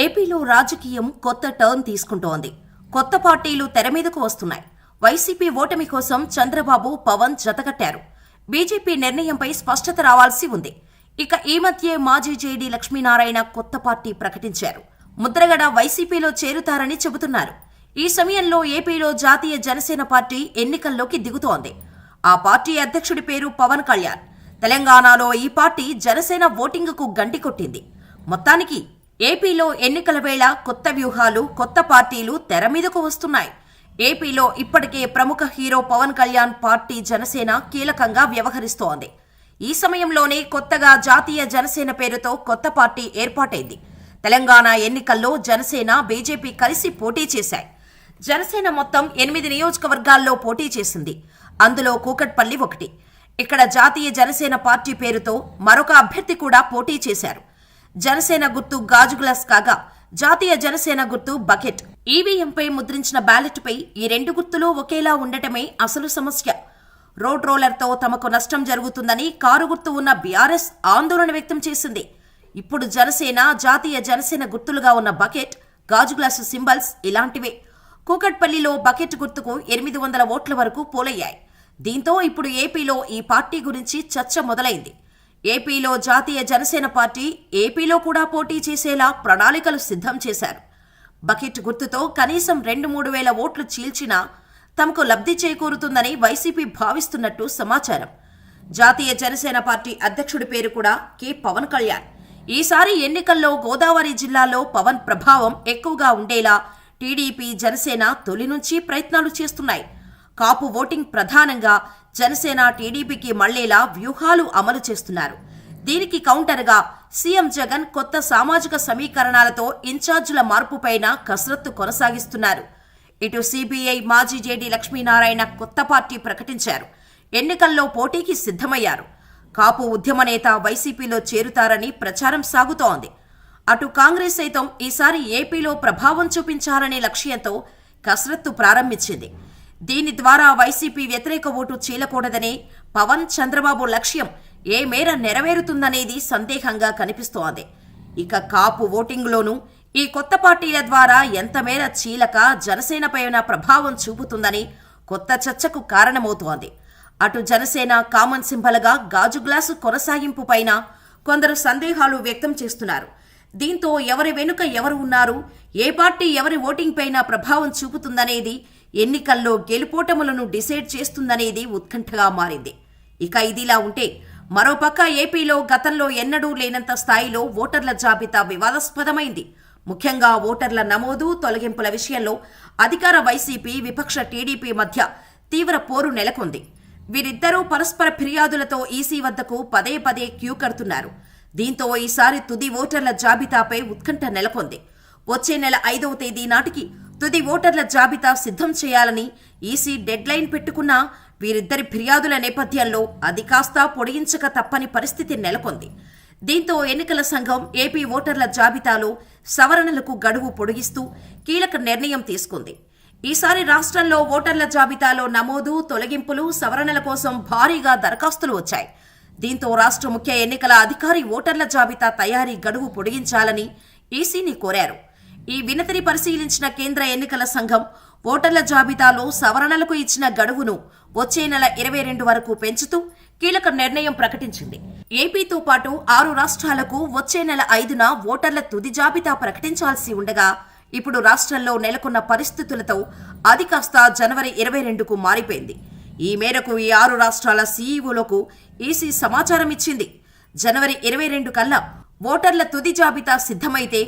ఏపీలో రాజకీయం కొత్త టర్న్ తీసుకుంటోంది. కొత్త పార్టీలు తెర మీదకు వస్తున్నాయి. వైసీపీ ఓటమి కోసం చంద్రబాబు పవన్ జతకట్టారు. బీజేపీ నిర్ణయంపై స్పష్టత రావాల్సి ఉంది. ఇక ఈ మధ్యే మాజీ జేడీ లక్ష్మీనారాయణ కొత్త పార్టీ ప్రకటించారు. ముద్రగడ వైసీపీలో చేరుతారని చెబుతున్నారు. ఈ సమయంలో ఏపీలో జాతీయ జనసేన పార్టీ ఎన్నికల్లోకి దిగుతోంది. ఆ పార్టీ అధ్యక్షుడి పేరు పవన్ కళ్యాణ్. తెలంగాణలో ఈ పార్టీ జనసేన ఓటింగుకు గంటి కొట్టింది మొత్తానికి ఏపీలో ఎన్నికల వేళ కొత్త వ్యూహాలు కొత్త పార్టీలు తెర మీదకు వస్తున్నాయి. ఏపీలో ఇప్పటికే ప్రముఖ హీరో పవన్ కళ్యాణ్ పార్టీ జనసేన కీలకంగా వ్యవహరిస్తోంది. ఈ సమయంలోనే కొత్తగా జాతీయ జనసేన పేరుతో కొత్త పార్టీ ఏర్పాటైంది. తెలంగాణ ఎన్నికల్లో జనసేన బీజేపీ కలిసి పోటీ చేశాయి. జనసేన మొత్తం ఎనిమిది నియోజకవర్గాల్లో పోటీ చేసింది. అందులో కూకట్పల్లి ఒకటి. ఇక్కడ జాతీయ జనసేన పార్టీ పేరుతో మరొక అభ్యర్థి కూడా పోటీ చేశారు. జనసేన గుర్తు గాజు గ్లాస్ కాగా జాతీయ జనసేన గుర్తు బకెట్. ఈవీఎంపై ముద్రించిన బ్యాలెట్పై ఈ రెండు గుర్తులు ఒకేలా ఉండటమే అసలు సమస్య. రోడ్ రోలర్తో తమకు నష్టం జరుగుతుందని కారు గుర్తు ఉన్న బీఆర్ఎస్ ఆందోళన వ్యక్తం చేసింది. ఇప్పుడు జనసేన జాతీయ జనసేన గుర్తులుగా ఉన్న బకెట్ గాజు గ్లాసు సింబల్స్ ఇలాంటివే. కూకట్పల్లిలో బకెట్ గుర్తుకు ఎనిమిది వందల ఓట్ల వరకు పోలయ్యాయి. దీంతో ఇప్పుడు ఏపీలో ఈ పార్టీ గురించి చర్చ మొదలైంది. ఏపీలో జాతీయ జనసేన పార్టీ ఏపీలో కూడా పోటీ చేసేలా ప్రణాళికలు సిద్ధం చేశారు. బకెట్ గుర్తుతో కనీసం రెండు మూడు వేల ఓట్లు చీల్చినా తమకు లబ్ధి చేకూరుతుందని వైసీపీ భావిస్తున్నట్టు సమాచారం. జాతీయ జనసేన పార్టీ అధ్యక్షుడి పేరు కూడా కె. పవన్ కళ్యాణ్. ఈసారి ఎన్నికల్లో గోదావరి జిల్లాలో పవన్ ప్రభావం ఎక్కువగా ఉండేలా టీడీపీ జనసేన తొలి నుంచి ప్రయత్నాలు చేస్తున్నాయి. కాపు ఓటింగ్ ప్రధానంగా జనసేన టీడీపీకి మళ్ళేలా వ్యూహాలు అమలు చేస్తున్నారు. దీనికి కౌంటర్గా సీఎం జగన్ కొత్త సామాజిక సమీకరణాలతో ఇన్ఛార్జీల మార్పుపైన కసరత్తు కొనసాగిస్తున్నారు. ఇటు సిబిఐ మాజీ జేడీ లక్ష్మీనారాయణ కొత్త పార్టీ ప్రకటించారు. ఎన్నికల్లో పోటీకి సిద్ధమయ్యారు. కాపు ఉద్యమ నేత వైసీపీలో చేరుతారని ప్రచారం సాగుతోంది. అటు కాంగ్రెస్ సైతం ఈసారి ఏపీలో ప్రభావం చూపించాలనే లక్ష్యంతో కసరత్తు ప్రారంభించింది. దీని ద్వారా వైసీపీ వ్యతిరేక ఓటు చీలకూడదని పవన్ చంద్రబాబు లక్ష్యం ఏ మేర నెరవేరుతుందనేది సందేహంగా కనిపిస్తోంది. ఇక కాపు ఓటింగ్లోనూ ఈ కొత్త పార్టీల ద్వారా ఎంత మేర చీలక జనసేనపైన ప్రభావం చూపుతుందని కొత్త చర్చకు కారణమవుతోంది. అటు జనసేన కామన్ సింబల్గా గాజు గ్లాసు కొనసాగింపు పైన కొందరు సందేహాలు వ్యక్తం చేస్తున్నారు. దీంతో ఎవరి వెనుక ఎవరు ఉన్నారు? ఏ పార్టీ ఎవరి ఓటింగ్ పైన ప్రభావం చూపుతుందనేది ఎన్నికల్లో గెలుపోటములను డిసైడ్ చేస్తుందనేది ఉత్కంఠగా మారింది. ఇక ఇదిలా ఉంటే మరోపక్క ఏపీలో గతంలో ఎన్నడూ లేనంత స్థాయిలో ఓటర్ల జాబితా వివాదాస్పదమైంది. ముఖ్యంగా ఓటర్ల నమోదు తొలగింపుల విషయంలో అధికార వైసీపీ విపక్ష టీడీపీ మధ్య తీవ్ర పోరు నెలకొంది. వీరిద్దరూ పరస్పర ఫిర్యాదులతో ఈసీ వద్దకు పదే పదే క్యూ కడుతున్నారు. దీంతో ఈసారి తుది ఓటర్ల జాబితాపై ఉత్కంఠ నెలకొంది. వచ్చే నెల ఐదవ తేదీ నాటికి తుది ఓటర్ల జాబితా సిద్ధం చేయాలని ఈసీ డెడ్లైన్ పెట్టుకున్నా వీరిద్దరి ఫిర్యాదుల నేపథ్యంలో అది కాస్త పొడిగించక తప్పని పరిస్థితి నెలకొంది. దీంతో ఎన్నికల సంఘం ఏపీ ఓటర్ల జాబితాలో సవరణలకు గడువు పొడిగిస్తూ కీలక నిర్ణయం తీసుకుంది. ఈసారి రాష్ట్రంలో ఓటర్ల జాబితాలో నమోదు తొలగింపులు సవరణల కోసం భారీగా దరఖాస్తులు వచ్చాయి. దీంతో రాష్ట్ర ముఖ్య ఎన్నికల అధికారి ఓటర్ల జాబితా తయారీ గడువు పొడిగించాలని ఈసీని కోరారు. ఈ వినతిని పరిశీలించిన కేంద్ర ఎన్నికల సంఘం ఓటర్ల జాబితాలో సవరణలకు ఇచ్చిన గడువును వచ్చే నెల ఇరవై రెండు వరకు పెంచుతూ కీలక నిర్ణయం ప్రకటించింది. ఏపీతో పాటు ఆరు రాష్ట్రాలకు వచ్చే నెల ఐదున ఓటర్ల తుది జాబితా ప్రకటించాల్సి ఉండగా ఇప్పుడు రాష్ట్రంలో నెలకొన్న పరిస్థితులతో అది కాస్త జనవరి ఇరవై రెండుకు మారిపోయింది. ఈ మేరకు ఈ ఆరు రాష్ట్రాల సీఈఓలకు ఈసీ సమాచారం ఇచ్చింది జనవరి ఇరవై రెండు కల్లా ఓటర్ల తుది జాబితా సిద్ధమైతే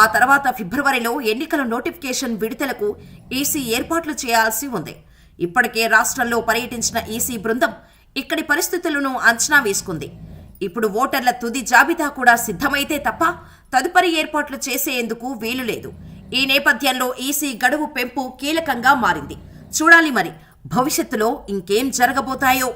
ఆ తర్వాత ఫిబ్రవరిలో ఎన్నికల నోటిఫికేషన్ విడుదలకు ఈసీ ఏర్పాట్లు చేయాల్సి ఉంది. ఇప్పటికే రాష్ట్రంలో పర్యటించిన ఈసీ బృందం ఇక్కడి పరిస్థితులను అంచనా వేసుకుంది. ఇప్పుడు ఓటర్ల తుది జాబితా కూడా సిద్ధమైతే తప్ప తదుపరి ఏర్పాట్లు చేసేందుకు వీలు లేదు ఈ నేపథ్యంలో ఈసీ గడువు పెంపు కీలకంగా మారింది. చూడాలి మరి భవిష్యత్తులో ఇంకేం జరగబోతాయో.